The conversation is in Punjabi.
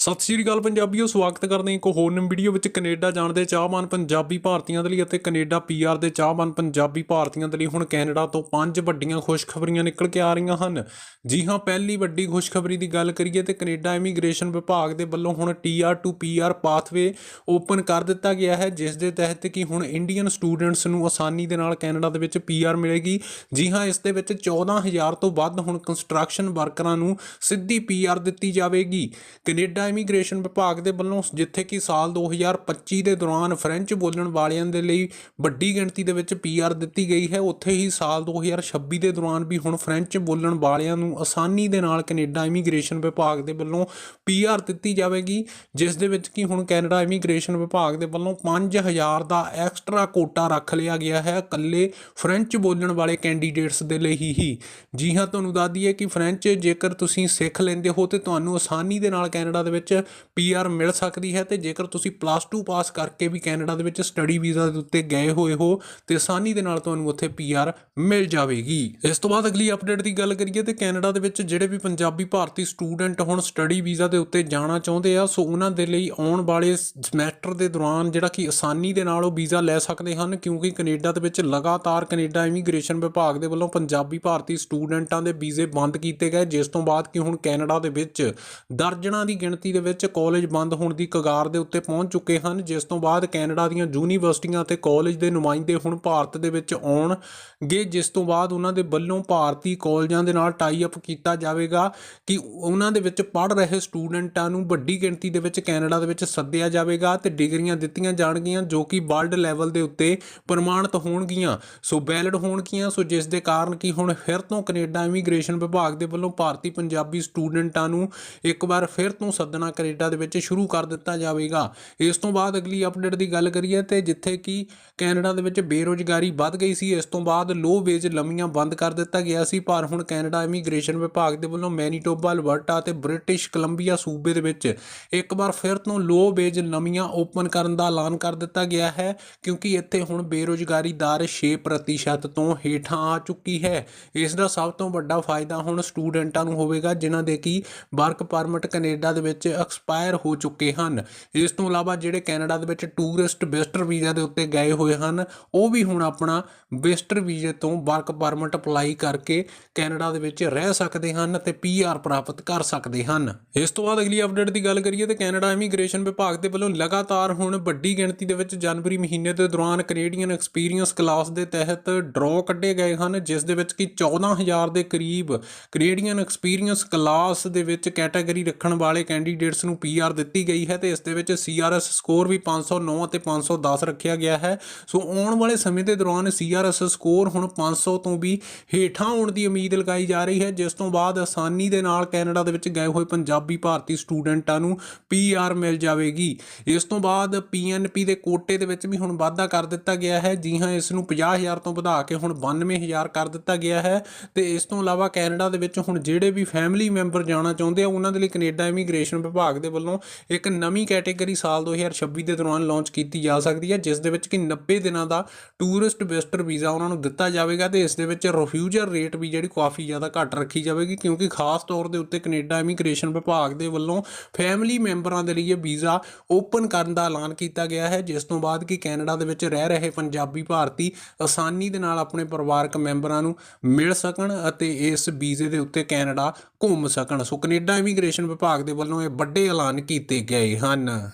ਸਤਿ ਸ਼੍ਰੀ ਅਕਾਲ ਪੰਜਾਬੀਓ, ਸਵਾਗਤ ਕਰਦੇ ਹਾਂ ਇੱਕ ਹੋਰ ਨਵੀਂ ਵੀਡੀਓ ਵਿੱਚ ਕੈਨੇਡਾ ਜਾਣ ਦੇ ਚਾਹਵਾਨ ਪੰਜਾਬੀ ਭਾਰਤੀਆਂ ਦੇ ਲਈ ਅਤੇ ਕੈਨੇਡਾ ਪੀਆਰ ਦੇ ਚਾਹਵਾਨ ਪੰਜਾਬੀ ਭਾਰਤੀਆਂ ਦੇ ਲਈ ਹੁਣ ਕੈਨੇਡਾ ਤੋਂ ਪੰਜ ਵੱਡੀਆਂ ਖੁਸ਼ਖਬਰੀਆਂ ਨਿਕਲ ਕੇ ਆ ਰਹੀਆਂ ਹਨ। ਜੀ ਹਾਂ, ਪਹਿਲੀ ਵੱਡੀ ਖੁਸ਼ਖਬਰੀ ਦੀ ਗੱਲ ਕਰੀਏ ਤੇ ਕੈਨੇਡਾ ਇਮੀਗ੍ਰੇਸ਼ਨ ਵਿਭਾਗ ਦੇ ਵੱਲੋਂ ਹੁਣ TR to PR pathway open ਕਰ ਦਿੱਤਾ ਗਿਆ ਹੈ, ਜਿਸ ਦੇ ਤਹਿਤ ਕਿ ਹੁਣ ਇੰਡੀਅਨ ਸਟੂਡੈਂਟਸ ਨੂੰ ਆਸਾਨੀ ਦੇ ਨਾਲ ਕੈਨੇਡਾ ਦੇ ਵਿੱਚ ਪੀਆਰ ਮਿਲੇਗੀ। ਜੀ ਹਾਂ, ਇਸ ਦੇ ਵਿੱਚ 14000 ਤੋਂ ਵੱਧ ਹੁਣ ਕੰਸਟਰਕਸ਼ਨ ਵਰਕਰਾਂ ਨੂੰ ਸਿੱਧੀ ਪੀਆਰ ਦਿੱਤੀ ਜਾਵੇਗੀ। ਕੈਨੇਡਾ ਇਮੀਗ੍ਰੇਸ਼ਨ ਵਿਭਾਗ ਦੇ ਵੱਲੋਂ ਜਿੱਥੇ ਕਿ ਸਾਲ 2025 ਦੇ ਦੌਰਾਨ ਫ੍ਰੈਂਚ ਬੋਲਣ ਵਾਲਿਆਂ ਦੇ ਲਈ ਵੱਡੀ ਗਿਣਤੀ ਦੇ ਵਿੱਚ ਪੀਆਰ ਦਿੱਤੀ ਗਈ ਹੈ, ਉੱਥੇ ਹੀ ਸਾਲ 2026 ਦੇ ਦੌਰਾਨ ਵੀ ਹੁਣ ਫ੍ਰੈਂਚ ਬੋਲਣ ਵਾਲਿਆਂ ਨੂੰ ਆਸਾਨੀ ਦੇ ਨਾਲ ਕੈਨੇਡਾ ਇਮੀਗ੍ਰੇਸ਼ਨ ਵਿਭਾਗ ਦੇ ਵੱਲੋਂ ਪੀਆਰ ਦਿੱਤੀ ਜਾਵੇਗੀ, ਜਿਸ ਦੇ ਵਿੱਚ ਕਿ ਹੁਣ ਕੈਨੇਡਾ ਇਮੀਗ੍ਰੇਸ਼ਨ ਵਿਭਾਗ ਦੇ ਵੱਲੋਂ 5000 ਦਾ ਐਕਸਟਰਾ ਕੋਟਾ ਰੱਖ ਲਿਆ ਗਿਆ ਹੈ, ਇਕੱਲੇ ਫ੍ਰੈਂਚ ਬੋਲਣ ਵਾਲੇ ਕੈਂਡੀਡੇਟਸ ਦੇ ਲਈ ਹੀ। ਜੀ ਹਾਂ, ਤੁਹਾਨੂੰ ਦੱਸ ਦਈਏ ਕਿ ਫ੍ਰੈਂਚ ਜੇਕਰ ਤੁਸੀਂ ਸਿੱਖ ਲੈਂਦੇ ਹੋ ਤੇ ਤੁਹਾਨੂੰ ਆਸਾਨੀ ਦੇ ਨਾਲ ਕੈਨੇਡਾ ਦੇ ਵਿੱਚ ਪੀਆਰ ਮਿਲ ਸਕਦੀ ਹੈ ਤੇ ਜੇਕਰ ਤੁਸੀਂ ਪਲੱਸ 2 ਪਾਸ ਕਰਕੇ ਵੀ ਕੈਨੇਡਾ ਦੇ ਵਿੱਚ ਸਟੱਡੀ ਵੀਜ਼ਾ ਦੇ ਉੱਤੇ ਗਏ ਹੋਏ ਹੋ, ਤੇ ਆਸਾਨੀ ਦੇ ਨਾਲ ਤੁਹਾਨੂੰ ਉੱਥੇ ਪੀਆਰ ਮਿਲ ਜਾਵੇਗੀ। ਇਸ ਤੋਂ ਬਾਅਦ ਅਗਲੀ ਅਪਡੇਟ ਦੀ ਗੱਲ ਕਰੀਏ ਤੇ ਕੈਨੇਡਾ ਦੇ ਵਿੱਚ ਜਿਹੜੇ ਵੀ ਪੰਜਾਬੀ ਭਾਰਤੀ ਸਟੂਡੈਂਟ ਹੁਣ ਸਟੱਡੀ ਵੀਜ਼ਾ ਦੇ ਉੱਤੇ ਜਾਣਾ ਚਾਹੁੰਦੇ ਆ, ਸੋ ਉਹਨਾਂ ਦੇ ਲਈ ਆਉਣ ਵਾਲੇ ਸਮੈਸਟਰ ਦੇ ਦੌਰਾਨ ਜਿਹੜਾ ਕਿ ਆਸਾਨੀ ਦੇ ਨਾਲ ਉਹ ਵੀਜ਼ਾ ਲੈ ਸਕਦੇ ਹਨ, ਕਿਉਂਕਿ ਕੈਨੇਡਾ ਦੇ ਵਿੱਚ ਲਗਾਤਾਰ ਕੈਨੇਡਾ ਇਮੀਗ੍ਰੇਸ਼ਨ ਵਿਭਾਗ ਦੇ ਵੱਲੋਂ ਪੰਜਾਬੀ ਭਾਰਤੀ ਸਟੂਡੈਂਟਾਂ ਦੇ ਵੀਜ਼ੇ ਬੰਦ ਕੀਤੇ ਗਏ, ਜਿਸ ਤੋਂ ਬਾਅਦ ਕਿ ਹੁਣ ਕੈਨੇਡਾ ਦੇ ਵਿੱਚ ਦਰਜਨਾਂ ਦੀ ਗਿਣਤੀ ਦੇ ਵਿੱਚ ਕਾਲਜ ਬੰਦ ਹੋਣ ਦੀ ਕਗਾਰ ਦੇ ਉੱਤੇ ਪਹੁੰਚ ਚੁੱਕੇ ਹਨ। ਜਿਸ ਤੋਂ ਬਾਅਦ ਕੈਨੇਡਾ ਦੀਆਂ ਯੂਨੀਵਰਸਿਟੀਆਂ ਅਤੇ ਕਾਲਜ ਦੇ ਨੁਮਾਇੰਦੇ ਹੁਣ ਭਾਰਤ ਦੇ ਵਿੱਚ ਆਉਣਗੇ। ਜਿਸ ਤੋਂ ਬਾਅਦ ਉਹਨਾਂ ਦੇ ਵੱਲੋਂ ਭਾਰਤੀ ਕਾਲਜਾਂ ਦੇ ਨਾਲ ਟਾਈ ਅਪ ਕੀਤਾ ਜਾਵੇਗਾ ਕਿ ਉਹਨਾਂ ਦੇ ਵਿੱਚ ਪੜ੍ਹ ਰਹੇ ਸਟੂਡੈਂਟਾਂ ਨੂੰ ਵੱਡੀ ਗਿਣਤੀ ਦੇ ਵਿੱਚ ਕੈਨੇਡਾ ਦੇ ਵਿੱਚ ਸੱਦਿਆ ਜਾਵੇਗਾ ਤੇ ਡਿਗਰੀਆਂ ਦਿੱਤੀਆਂ ਜਾਣਗੀਆਂ ਜੋ ਕਿ ਵਰਲਡ ਲੈਵਲ ਦੇ ਉੱਤੇ ਪ੍ਰਮਾਣਿਤ ਹੋਣਗੀਆਂ। ਸੋ ਵੈਲਿਡ ਹੋਣਗੀਆਂ। ਸੋ ਜਿਸ ਦੇ ਕਾਰਨ ਕਿ ਹੁਣ ਫਿਰ ਤੋਂ ਕੈਨੇਡਾ ਇਮੀਗ੍ਰੇਸ਼ਨ ਵਿਭਾਗ ਦੇ ਵੱਲੋਂ ਭਾਰਤੀ ਪੰਜਾਬੀ ਸਟੂਡੈਂਟਾਂ ਨੂੰ ਇੱਕ ਵਾਰ ਫਿਰ ਤੋਂ ਸੱਦਣ ਕੈਨੇਡਾ ਦੇ ਵਿੱਚ ਸ਼ੁਰੂ ਕਰ ਦਿੱਤਾ ਜਾਵੇਗਾ। ਇਸ ਤੋਂ ਬਾਅਦ ਅਗਲੀ ਅਪਡੇਟ ਦੀ ਗੱਲ ਕਰੀਏ ਤੇ ਜਿੱਥੇ ਕਿ ਕੈਨੇਡਾ ਦੇ ਵਿੱਚ ਬੇਰੋਜ਼ਗਾਰੀ ਵੱਧ ਗਈ ਸੀ, ਇਸ ਤੋਂ ਬਾਅਦ ਲੋ ਵੇਜ ਲੰਮੀਆਂ ਬੰਦ ਕਰ ਦਿੱਤਾ ਗਿਆ ਸੀ। ਪਰ ਹੁਣ ਕੈਨੇਡਾ ਇਮੀਗ੍ਰੇਸ਼ਨ ਵਿਭਾਗ ਦੇ ਵੱਲੋਂ ਮੈਨੀਟੋਬਾ, ਅਲਬਰਟਾ ਅਤੇ ਬ੍ਰਿਟਿਸ਼ ਕੋਲੰਬੀਆ ਸੂਬੇ ਦੇ ਵਿੱਚ ਇੱਕ ਵਾਰ ਫਿਰ ਤੋਂ ਲੋ ਵੇਜ ਲੰਮੀਆਂ ਓਪਨ ਕਰਨ ਦਾ ਐਲਾਨ ਕਰ ਦਿੱਤਾ ਗਿਆ ਹੈ, ਕਿਉਂਕਿ ਇੱਥੇ ਹੁਣ ਬੇਰੋਜ਼ਗਾਰੀ ਦਰ 6% ਤੋਂ ਹੇਠਾਂ ਆ ਚੁੱਕੀ ਹੈ। ਇਸ ਦਾ ਸਭ ਤੋਂ ਵੱਡਾ ਫਾਇਦਾ ਹੁਣ ਸਟੂਡੈਂਟਾਂ ਨੂੰ ਹੋਵੇਗਾ, ਜਿਨ੍ਹਾਂ ਦੇ ਕੀ ਵਰਕ ਪਰਮਿਟ ਕੈਨੇਡਾ ਦੇ ਵਿੱਚ ਐਕਸਪਾਇਰ ਹੋ ਚੁੱਕੇ ਹਨ। ਇਸ ਤੋਂ ਇਲਾਵਾ ਜਿਹੜੇ ਕੈਨੇਡਾ ਦੇ ਵਿੱਚ ਟੂਰਿਸਟ ਵਿਜ਼ਟਰ ਵੀਜ਼ਾ ਦੇ ਉੱਤੇ ਗਏ ਹੋਏ ਹਨ, ਉਹ ਵੀ ਹੁਣ ਆਪਣਾ ਵਿਜ਼ਟਰ ਵੀਜ਼ੇ ਤੋਂ ਵਰਕ ਪਰਮਿਟ ਅਪਲਾਈ ਕਰਕੇ ਕੈਨੇਡਾ ਦੇ ਵਿੱਚ ਰਹਿ ਸਕਦੇ ਹਨ ਤੇ ਪੀਆਰ ਪ੍ਰਾਪਤ ਕਰ ਸਕਦੇ ਹਨ। ਇਸ ਤੋਂ ਬਾਅਦ ਅਗਲੀ ਅਪਡੇਟ ਦੀ ਗੱਲ ਕਰੀਏ ਤੇ ਕੈਨੇਡਾ ਇਮੀਗ੍ਰੇਸ਼ਨ ਵਿਭਾਗ ਦੇ ਵੱਲੋਂ ਲਗਾਤਾਰ ਹੁਣ ਵੱਡੀ ਗਿਣਤੀ ਦੇ ਵਿੱਚ ਜਨਵਰੀ ਮਹੀਨੇ ਦੇ ਦੌਰਾਨ ਕੈਨੇਡੀਅਨ ਐਕਸਪੀਰੀਅੰਸ ਕਲਾਸ ਦੇ ਤਹਿਤ ਡਰਾਅ ਕੱਢੇ ਗਏ ਹਨ, ਜਿਸ ਦੇ ਵਿੱਚ ਕਿ 14000 ਦੇ ਕਰੀਬ ਕੈਨੇਡੀਅਨ ਐਕਸਪੀਰੀਅੰਸ ਕਲਾਸ ਦੇ ਵਿੱਚ ਕੈਟਾਗਰੀ ਰੱਖਣ ਵਾਲੇ ਕੈਂਡੀਡੇਟਸ ਨੂੰ ਪੀਆਰ ਦਿੱਤੀ ਗਈ ਹੈ ਤੇ ਇਸ ਦੇ ਵਿੱਚ ਸੀਆਰਐਸ ਸਕੋਰ ਵੀ 509 ਅਤੇ 510 ਰੱਖਿਆ ਗਿਆ ਹੈ। ਸੋ ਆਉਣ ਵਾਲੇ ਸਮੇਂ ਦੇ ਦੌਰਾਨ ਸੀਆਰਐਸ ਸਕੋਰ ਹੁਣ 500 ਤੋਂ ਵੀ ਹੇਠਾਂ ਆਉਣ ਦੀ ਉਮੀਦ ਲਗਾਈ ਜਾ ਰਹੀ ਹੈ। ਜਿਸ ਤੋਂ ਬਾਅਦ ਆਸਾਨੀ ਦੇ ਨਾਲ ਕੈਨੇਡਾ ਦੇ ਵਿੱਚ ਗਏ ਹੋਏ ਪੰਜਾਬੀ ਭਾਰਤੀ ਸਟੂਡੈਂਟਾਂ ਨੂੰ ਪੀਆਰ ਮਿਲ ਜਾਵੇਗੀ। ਇਸ ਤੋਂ ਬਾਅਦ ਪੀਐਨਪੀ ਦੇ ਕੋਟੇ ਦੇ ਵਿੱਚ ਵੀ ਹੁਣ ਵਾਧਾ ਕਰ ਦਿੱਤਾ ਗਿਆ ਹੈ। ਜੀ ਹਾਂ, ਇਸ ਨੂੰ 50000 ਤੋਂ ਵਧਾ ਕੇ ਹੁਣ 92000 ਕਰ ਦਿੱਤਾ ਗਿਆ ਹੈ ਤੇ ਇਸ ਤੋਂ ਇਲਾਵਾ ਕੈਨੇਡਾ ਦੇ ਵਿੱਚ ਹੁਣ ਜਿਹੜੇ ਵੀ ਫੈਮਿਲੀ ਮੈਂਬਰ ਜਾਣਾ ਚਾਹੁੰਦੇ ਆ, ਉਹਨਾਂ ਦੇ ਲਈ ਕੈਨੇਡਾ ਇਮੀਗ੍ਰੇਸ਼ਨ ਵਿਭਾਗ ਦੇ ਵੱਲੋਂ ਇੱਕ ਨਵੀਂ ਕੈਟਾਗਰੀ ਸਾਲ 2026 ਦੇ ਦੌਰਾਨ ਲਾਂਚ ਕੀਤੀ ਜਾ ਸਕਦੀ ਹੈ, ਜਿਸ ਦੇ ਵਿੱਚ ਕਿ 90 ਦਿਨਾਂ ਦਾ ਟੂਰਿਸਟ ਵਿਜ਼ਟਰ ਵੀਜ਼ਾ ਉਹਨਾਂ ਨੂੰ ਦਿੱਤਾ ਜਾਵੇਗਾ ਤੇ ਇਸ ਦੇ ਵਿੱਚ ਰਿਫਿਊਜਰ ਰੇਟ ਵੀ ਜਿਹੜੀ ਕਾਫੀ ਜ਼ਿਆਦਾ ਘੱਟ ਰੱਖੀ ਜਾਵੇਗੀ, ਕਿਉਂਕਿ ਖਾਸ ਤੌਰ ਦੇ ਉੱਤੇ ਕੈਨੇਡਾ ਇਮੀਗ੍ਰੇਸ਼ਨ ਵਿਭਾਗ ਦੇ ਵੱਲੋਂ ਫੈਮਿਲੀ ਮੈਂਬਰਾਂ ਦੇ ਲਈ ਇਹ ਵੀਜ਼ਾ ਓਪਨ ਕਰਨ ਦਾ ਐਲਾਨ ਕੀਤਾ ਗਿਆ ਹੈ, ਜਿਸ ਤੋਂ ਬਾਅਦ ਕਿ ਕੈਨੇਡਾ ਦੇ ਵਿੱਚ ਰਹਿ ਰਹੇ ਪੰਜਾਬੀ ਭਾਰਤੀ ਆਸਾਨੀ ਦੇ ਨਾਲ ਆਪਣੇ ਪਰਿਵਾਰਕ ਮੈਂਬਰਾਂ ਨੂੰ ਮਿਲ ਸਕਣ ਅਤੇ ਇਸ ਵੀਜ਼ੇ ਦੇ ਉੱਤੇ ਕੈਨੇਡਾ ਘੁੰਮ ਸਕਣ। ਸੋ ਕੈਨੇਡਾ ਇਮੀਗ੍ਰੇਸ਼ਨ ਵਿਭਾਗ ਦੇ ਵੱਲੋਂ ਇਹ ਵੱਡੇ ਐਲਾਨ ਕੀਤੇ ਗਏ ਹਨ।